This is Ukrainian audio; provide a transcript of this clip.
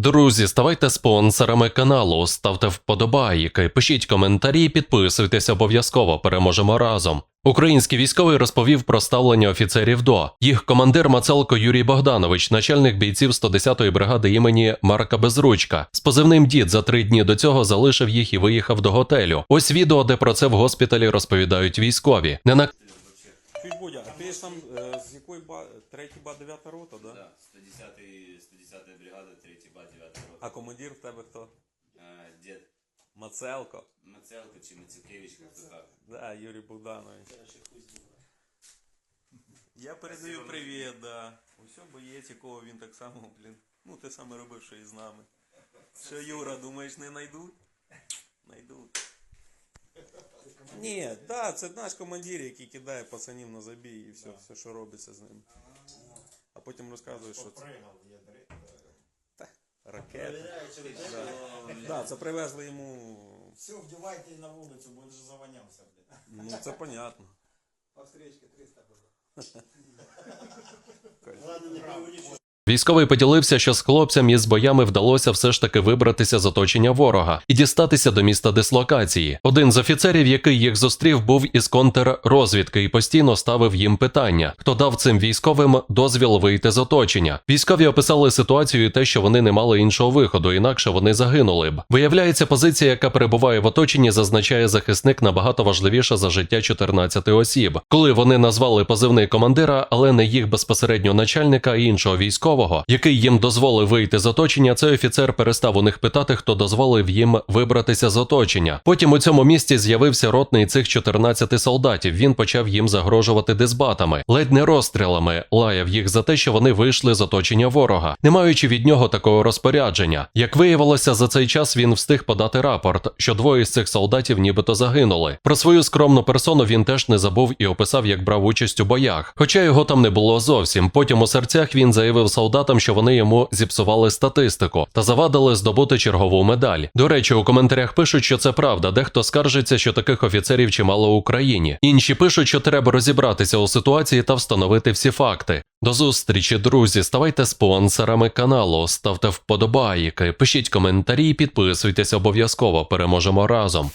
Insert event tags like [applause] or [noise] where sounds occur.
Друзі, ставайте спонсорами каналу, ставте вподобайки, пишіть коментарі, підписуйтесь обов'язково. Переможемо разом. Український військовий розповів про ставлення офіцерів до їх командир Мацелко Юрій Богданович, начальник бійців 110-ї бригади імені Марка Безручка. З позивним дід за три дні до цього залишив їх і виїхав до готелю. Ось відео, де про це в госпіталі розповідають військові. Не на Чуть Бодя, а ти ж там е, з якої ба... третій ба, дев'ята рота, да? Да, 110 110 бригада, 3 ба, 9 рота. А командир в тебе хто? Е, Дід Мацелко. Мацелко чи Мацюкевич, як то так. Да, Юрій Богданович. Я передаю привіт, да. Усьо боєць, якого він так само, блін. Ну, ти саме робив, що і з нами. Що, Юра, думаєш, не найдуть? Найдуть. Ні, да, це наш командир, який кидає пацанів на забій і все, все, що робиться з ним. А потім розказує, що це ракети. Да. да, це привезли йому. Все, вдівайте на вулицю, бо він вже заванявся, блядь. Ну, це понятно. Австрійська 300 було. [laughs] Ладно, не преувеличуй. Військовий поділився, що з хлопцям із боями вдалося все ж таки вибратися з оточення ворога і дістатися до міста дислокації. Один з офіцерів, який їх зустрів, був із контррозвідки і постійно ставив їм питання, хто дав цим військовим дозвіл вийти з оточення. Військові описали ситуацію і те, що вони не мали іншого виходу, інакше вони загинули б. Виявляється, позиція, яка перебуває в оточенні, зазначає захисник набагато важливіша за життя 14 осіб. Коли вони назвали позивний командира, але не їх безпосередньо начальника, а іншого військового, який їм дозволив вийти з оточення, цей офіцер перестав у них питати, хто дозволив їм вибратися з оточення. Потім у цьому місті з'явився ротний цих 14 солдатів. Він почав їм загрожувати дисбатами, ледь не розстрілами, лаяв їх за те, що вони вийшли з оточення ворога, не маючи від нього такого розпорядження. Як виявилося, за цей час він встиг подати рапорт, що двоє з цих солдатів нібито загинули. Про свою скромну персону він теж не забув і описав, як брав участь у боях. Хоча його там не було зовсім. Потім у серцях він заявив солдатам, що вони йому зіпсували статистику та завадили здобути чергову медаль. До речі, у коментарях пишуть, що це правда. Дехто скаржиться, що таких офіцерів чимало в Україні. Інші пишуть, що треба розібратися у ситуації та встановити всі факти. До зустрічі, друзі. Ставайте спонсорами каналу, ставте вподобайки, пишіть коментарі, підписуйтесь обов'язково. Переможемо разом.